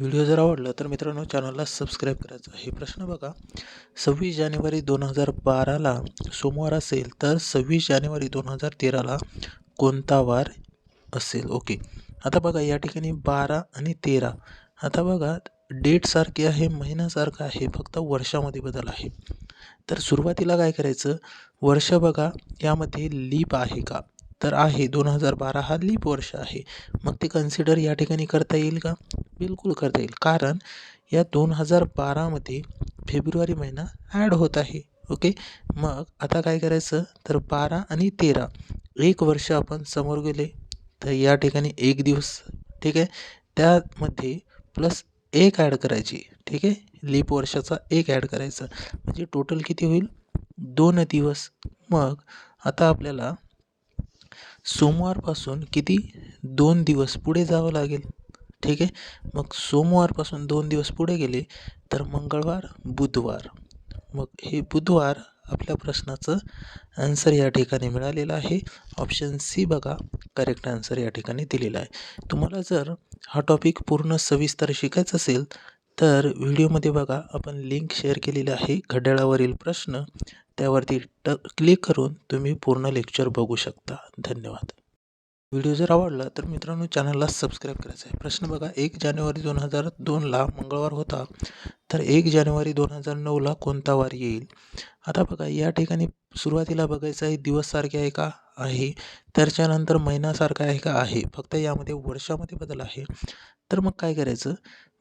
Video जर आवडला तर मित्रांनो चॅनलला सबस्क्राईब करायचं. हे प्रश्न बघा. सव्वीस जानेवारी दोन हजार बाराला सोमवार असेल तर सव्वीस जानेवारी दोन हजार तेराला कोणता वार असेल? ओके. आता बघा या ठिकाणी बारा आणि तेरा. आता बघा डेट सारखी आहे महिन्यासारखं आहे फक्त वर्षामध्ये बदल आहे. तर सुरुवातीला काय करायचं? वर्ष बघा यामध्ये लीप आहे का? तर आहे. दोन हजार बारा हा लीप वर्ष आहे. मग ते कन्सिडर या ठिकाणी करता येईल का? बिलकुल करता येईल. कारण या दोन हजार बारामध्ये फेब्रुवारी महिना ॲड होत आहे. ओके मग आता काय करायचं? तर बारा आणि तेरा एक वर्ष आपण समोर गेले. तर या ठिकाणी एक दिवस ठीक आहे? त्यामध्ये प्लस एक ॲड करायची ठीक आहे? लीप वर्षाचा एक ॲड करायचा. म्हणजे टोटल किती होईल? दोन दिवस. मग आता आपल्याला सोमवारपासून किती? दोन दिवस पुढे जावं लागेल. ठीक आहे? मग सोमवारपासून दोन दिवस पुढे गेले तर मंगळवार बुधवार. मग हे बुधवार आपल्या प्रश्नाचं आन्सर या ठिकाणी मिळालेलं आहे. ऑप्शन सी बघा करेक्ट आन्सर या ठिकाणी दिलेला आहे. तुम्हाला जर हा टॉपिक पूर्ण सविस्तर शिकायचा असेल तर व्हिडिओमध्ये बघा आपण लिंक शेअर केलेली आहे घड्याळावरील प्रश्न. त्यावरती ट क्लिक करून तुम्ही पूर्ण लेक्चर बघू शकता. धन्यवाद. व्हिडिओ जर आवडला तर मित्रांनो चॅनलला सबस्क्राईब करायचं आहे. प्रश्न बघा एक जानेवारी दोन हजार दोनला मंगळवार होता. तर एक जानेवारी दोन हजार नऊला कोणता वार येईल? आता बघा या ठिकाणी सुरुवातीला बघायचं आहे दिवस सारखे आहे का? आहे. त्याच्यानंतर महिनासारखा आहे का? आहे. फक्त यामध्ये वर्षामध्ये बदल आहे. तर मग काय करायचं?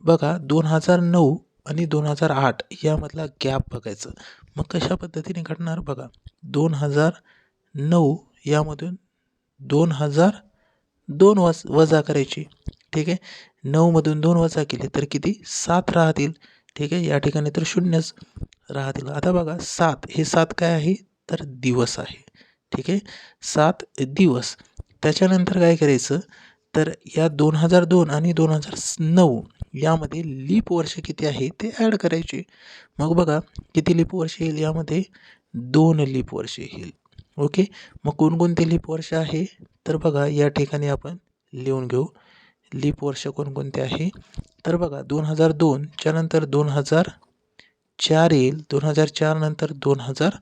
बघा दोन हजार नऊ आणि दोन हजार आठ यामधला गॅप बघायचं. मग कशा पद्धतीने घडणार बघा? दोन हजार नऊ यामधून दोन हजार दोन वज वजा करायची. ठीक आहे? नऊमधून दोन वजा केले तर किती? सात राहतील. ठीक आहे? या ठिकाणी तर शून्यच राहतील. आता बघा सात. हे सात काय आहे? तर दिवस आहे. ठीक आहे? सात दिवस. त्याच्यानंतर काय करायचं? तर या दोन हजार दोन आणि दोन हजार नऊ यामध्ये लीप वर्ष किती आहे ते ॲड करायचे. मग बघा किती लीप वर्ष येईल यामध्ये? दोन लीप वर्ष येईल. ओके? मग कोणकोणते लीप वर्ष आहे? तर बघा या ठिकाणी आपण लिहून घेऊ. लीप वर्ष कोणकोणते आहे? तर बघा दोन हजार दोनच्या नंतर दोन हजार चार येईल. दोन हजार चार नंतर दोन हजार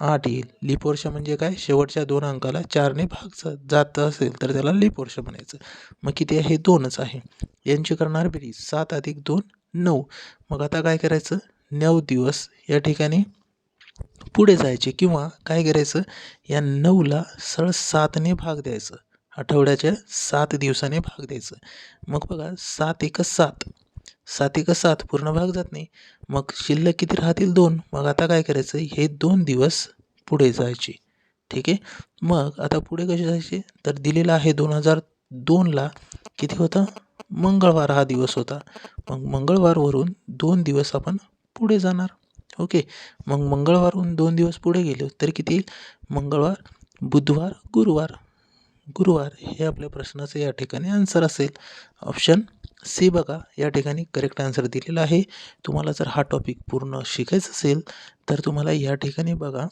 आठ येईल. लीप वर्ष म्हणजे काय? शेवटच्या दोन अंकाला चारने भाग जात असेल तर त्याला लीप वर्ष म्हणायचं. मग किती आहे? दोनच आहे. यांची करणार बेरीज सात अधिक दोन नऊ. मग आता काय करायचं? नऊ दिवस या ठिकाणी पुढे जायचे किंवा काय करायचं? या नऊला सरळ सातने भाग द्यायचं. आठवड्याच्या सात दिवसाने भाग द्यायचं. मग बघा सात एक सात. सात एक सात? पूर्ण भाग जात नाही. मग शिल्लक किती राहतील दोन? मग आता काय करायचं? हे दोन दिवस पुढे जायचे. ठीक आहे? मग आता पुढे कसे जायचे? तर दिलेला आहे दोन हजार दोनला किती होता? मंगळवार हा दिवस होता. मग मंगळवारवरून दोन दिवस आपण पुढे जाणार. ओके? मग मंगळवारहून दोन दिवस पुढे गेलो तर किती येईल? मंगळवार बुधवार गुरुवार. गुरुवार हे आपल्या प्रश्नाचं या ठिकाणी आन्सर असेल. ऑप्शन सी बघा या ठिकाणी करेक्ट आन्सर दिलेला आहे. तुम्हाला जर हा टॉपिक पूर्ण शिकायचा असेल तर तुम्हाला या ठिकाणी बघा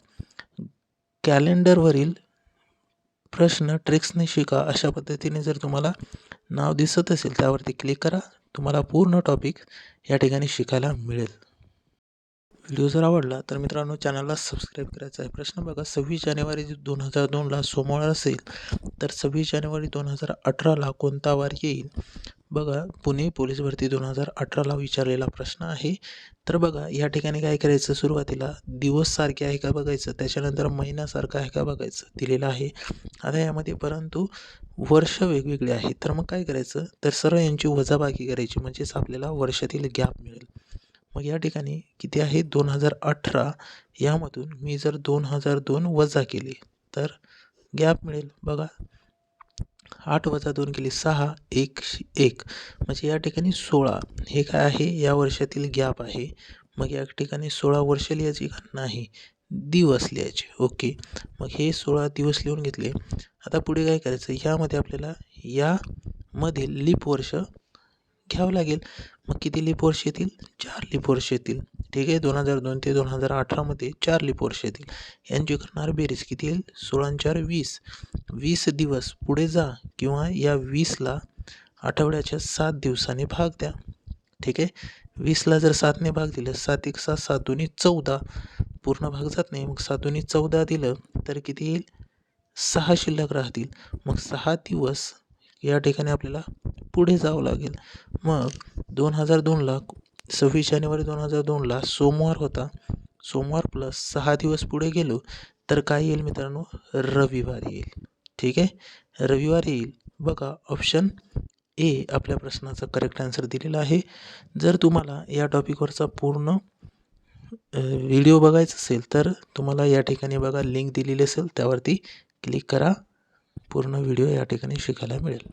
कॅलेंडरवरील प्रश्न ट्रिक्सने शिका. अशा पद्धतीने जर तुम्हाला नाव दिसत असेल त्यावरती क्लिक करा. तुम्हाला पूर्ण टॉपिक या ठिकाणी शिकायला मिळेल. व्हिडिओ जर आवडला तर मित्रांनो चॅनलला सबस्क्राईब करायचा आहे. प्रश्न बघा सव्वीस जानेवारी दोन हजार दोनला सोमवार असेल तर सव्वीस जानेवारी दोन हजार अठराला कोणता वार येईल? बघा पुणे पोलीस भरती दोन हजार अठराला विचारलेला प्रश्न आहे. तर बघा या ठिकाणी काय करायचं? सुरुवातीला दिवस सारखे आहे का बघायचं? त्याच्यानंतर महिन्यासारखं आहे का बघायचं? दिलेलं आहे. आता यामध्ये परंतु वर्ष वेगवेगळे आहेत तर मग काय करायचं? तर सर्व यांची वजाबाकी करायची म्हणजेच आपल्याला वर्षातील गॅप मिळेल. मग या ठिकाणी किती आहे? दोन हजार अठरा. यामधून मी जर दोन हजार दोन वजा केले तर गॅप मिळेल. बघा आठ वजा दोन केले सहा एक एक. म्हणजे या ठिकाणी सोळा. हे काय आहे? या वर्षातील गॅप आहे. मग या ठिकाणी सोळा वर्ष लिहायची का? नाही. दिवस लिहायचे. ओके. मग हे सोळा दिवस लिहून घेतले. आता पुढे काय करायचं? ह्यामध्ये आपल्याला यामधील लीप वर्ष घ्यावं लागेल. मग किती लिप वर्ष येतील? चार लिप वर्ष येतील. ठीक आहे? दोन हजार दोन ते दोन हजार अठरामध्ये चार लिप वर्ष येतील. यांची करणार बेरीज किती येईल? सोळा चार वीस. वीस दिवस पुढे जा किंवा या वीसला आठवड्याच्या सात दिवसाने भाग द्या. ठीक आहे? वीसला जर सातने भाग दिलं सात एक सात सात दोन्ही चौदा. पूर्ण भाग जात नाही. मग सात दोन्ही चौदा दिलं तर किती येईल? सहा शिल्लक राहतील. मग सहा दिवस या ठिकाणी आपल्याला पुढे जावं लागेल. मग दोन हजार दोनला सव्वीस जानेवारी दोन हजार दोनला सोमवार होता. सोमवार प्लस सहा दिवस पुढे गेलो तर काय येईल मित्रांनो? रविवार येईल. ठीक आहे? रविवार येईल. बघा ऑप्शन ए आपल्या प्रश्नाचा करेक्ट आन्सर दिलेला आहे. जर तुम्हाला या टॉपिकवरचा पूर्ण व्हिडिओ बघायचा असेल तर तुम्हाला या ठिकाणी बघा लिंक दिलेली असेल. त्यावरती क्लिक करा. पूर्ण व्हिडिओ या ठिकाणी शिकायला मिळेल.